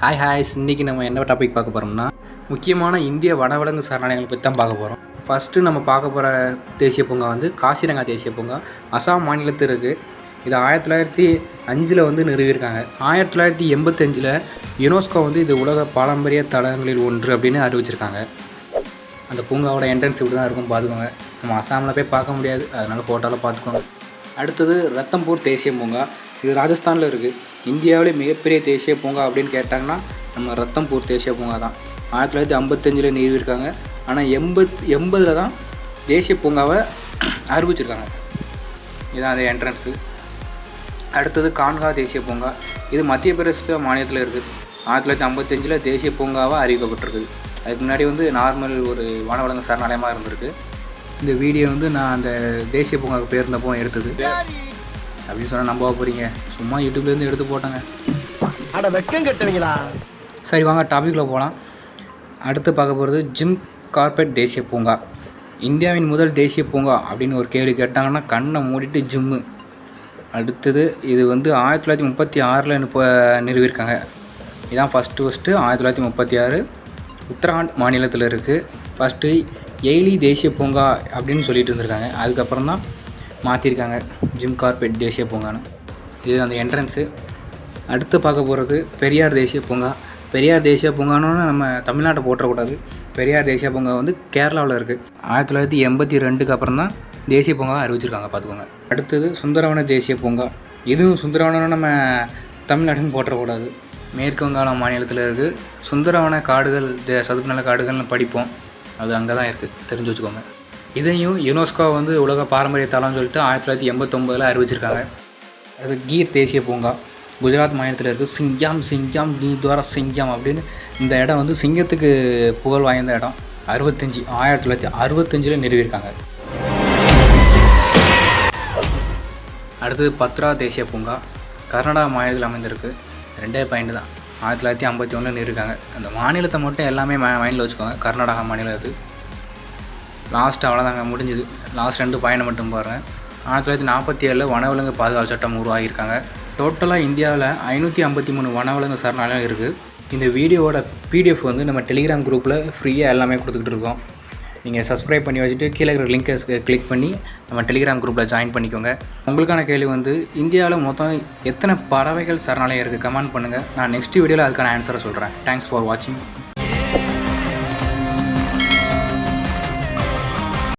Hi ஹாய்ஸ் இன்றைக்கி நம்ம என்ன டாபிக் பார்க்க போகிறோம்னா முக்கியமான இந்திய வனவிலங்கு சரணாலயங்களை பற்றி தான் பார்க்க போகிறோம் ஃபஸ்ட்டு நம்ம பார்க்க போகிற தேசிய பூங்கா வந்து காசிரங்கா தேசிய பூங்கா. அசாம் மாநிலத்தில் இருக்குது இது ஆயிரத்தி தொள்ளாயிரத்தி அஞ்சில் வந்து நிறுவியிருக்காங்க. ஆயிரத்தி தொள்ளாயிரத்தி எண்பத்தஞ்சில் யுனெஸ்கோ வந்து இது உலக பாரம்பரிய தளங்களில் ஒன்று அப்படின்னு அறிவிச்சிருக்காங்க. அந்த பூங்காவோட என்ட்ரன்ஸ் இப்படி தான் இருக்கும் பார்த்துக்கோங்க. நம்ம அசாமில் போய் பார்க்க முடியாது. அதனால் ஃபோட்டோவில் பார்த்துக்கோங்க. அடுத்தது ரத்தம்பூர் தேசிய பூங்கா. இது ராஜஸ்தானில் இருக்குது இந்தியாவிலே மிகப்பெரிய தேசிய பூங்கா அப்படின்னு கேட்டாங்கன்னா நம்ம ரத்தம்பூர் தேசிய பூங்கா தான். ஆயிரத்தி தொள்ளாயிரத்தி ஐம்பத்தஞ்சில் நிறுவியிருக்காங்க ஆனால் எண்பத் எண்பதில் தான் தேசிய பூங்காவை அறிவிச்சிருக்காங்க. இதுதான் அந்த என்ட்ரன்ஸு அடுத்தது கான்கா தேசிய பூங்கா. இது மத்திய பிரதேச மாநிலத்தில் இருக்குது ஆயிரத்தி தொள்ளாயிரத்தி ஐம்பத்தஞ்சில் தேசிய பூங்காவாக அறிவிக்கப்பட்டிருக்குது. அதுக்கு முன்னாடி வந்து நார்மல் ஒரு வனவிலங்கு சரணாலயமாக இருந்திருக்கு. இந்த வீடியோ வந்து நான் அந்த தேசிய பூங்காவுக்கு போயிருந்தப்போ எடுத்தது. அப்படின்னு சொன்னால் நம்ப போகிறீங்க சும்மா யூடியூப்லேருந்து எடுத்து போட்டாங்க. அட வெக்கம் கட்டுவீங்களா? சரி வாங்க டாபிக்கில் போகலாம் அடுத்து பார்க்க போகிறது ஜிம் கார்பெட் தேசிய பூங்கா. இந்தியாவின் முதல் தேசிய பூங்கா அப்படின்னு ஒரு கேள்வி கேட்டாங்கன்னா கண்ணை மூடிட்டு ஜிம்மு அடுத்தது இது வந்து ஆயிரத்தி தொள்ளாயிரத்தி முப்பத்தி ஆறில் இப்போ நிறுவியிருக்காங்க. இதான் ஃபஸ்ட்டு ஃபஸ்ட்டு ஆயிரத்தி தொள்ளாயிரத்தி முப்பத்தி ஆறு. உத்தராகண்ட் மாநிலத்தில் இருக்குது ஃபஸ்ட்டு எய்லி தேசிய பூங்கா அப்படின்னு சொல்லிட்டு இருந்திருக்காங்க. அதுக்கப்புறம் தான் மாற்றிருக்காங்க ஜிம் கார்பெட் தேசிய பூங்கான்னு. இது அந்த என்ட்ரன்ஸு அடுத்து பார்க்க போகிறது பெரியார் தேசிய பூங்கா. பெரியார் தேசிய பூங்கானோன்னு நம்ம தமிழ்நாட்டை போட்டக்கூடாது பெரியார் தேசிய பூங்கா வந்து கேரளாவில் இருக்குது ஆயிரத்தி தொள்ளாயிரத்தி எண்பத்தி ரெண்டுக்கு அப்புறம் தான் தேசிய பூங்கா அறிவிச்சிருக்காங்க பார்த்துக்கோங்க. அடுத்தது சுந்தரவன தேசிய பூங்கா. இதுவும் சுந்தரவனம் நம்ம தமிழ்நாடுன்னு போட்டக்கூடாது மேற்கு வங்காளம் மாநிலத்தில் இருக்குது சுந்தரவன காடுகள் தே- சதுப்பு நில காடுகள்னு படிப்போம். அது அங்கே தான் இருக்குது தெரிஞ்சு வச்சுக்கோங்க. இதையும் யுனெஸ்கோ வந்து உலக பாரம்பரிய தலம்னு சொல்லிட்டு ஆயிரத்தி தொள்ளாயிரத்தி எண்பத்தொம்பதில் அறிவிச்சிருக்காங்க. அது கீர் தேசிய பூங்கா. குஜராத் மாநிலத்தில் இருக்குது சிங்காம் சிங்காம் நீத்வாரா சிங்காம் அப்படின்னு இந்த இடம் வந்து சிங்கத்துக்கு புகழ் வாய்ந்த இடம். அறுபத்தஞ்சி ஆயிரத்தி தொள்ளாயிரத்தி அறுபத்தஞ்சில் நிறுவியிருக்காங்க. அடுத்தது பத்ரா தேசிய பூங்கா. கர்நாடகா மாநிலத்தில் அமைந்திருக்கு. ரெண்டே பாயிண்ட் தான். ஆயிரத்தி தொள்ளாயிரத்தி ஐம்பத்தி ஒன்றுன்னு இருக்காங்க அந்த மாநிலத்தை மட்டும் எல்லாமே மைண்டில் வச்சுக்கோங்க. கர்நாடகா மாநிலம் அது. லாஸ்ட் அவ்வளோதாங்க முடிஞ்சுது. லாஸ்ட் ரெண்டு பயணம் மட்டும் பாருங்கள் ஆயிரத்தி தொள்ளாயிரத்தி நாற்பத்தி ஏழில் வனவிலங்கு பாதுகாப்பு சட்டம் உருவாகியிருக்காங்க. டோட்டலாக இந்தியாவில் ஐநூற்றி ஐம்பத்தி மூணு வனவிலங்கு சரணாலயம் இருக்குது இந்த வீடியோவோட பிடிஎஃப் வந்து நம்ம டெலிகிராம் குரூப்பில் ஃப்ரீயாக எல்லாமே கொடுத்துக்கிட்டு இருக்கோம். நீங்கள் சப்ஸ்கிரைப் பண்ணி வச்சுட்டு கீழே இருக்கிற லிங்க்கை கிளிக் பண்ணி நம்ம டெலிகிராம் குரூப்பில் ஜாயின் பண்ணிக்கோங்க. உங்களுக்கான கேள்வி வந்து இந்தியாவில் மொத்தம் எத்தனை பறவைகள் சரணாலயம் இருக்குது கமெண்ட் பண்ணுங்கள் நான் நெக்ஸ்ட் வீடியோவில் அதுக்கான ஆன்சரை சொல்கிறேன் தேங்க்ஸ் ஃபார் வாட்சிங்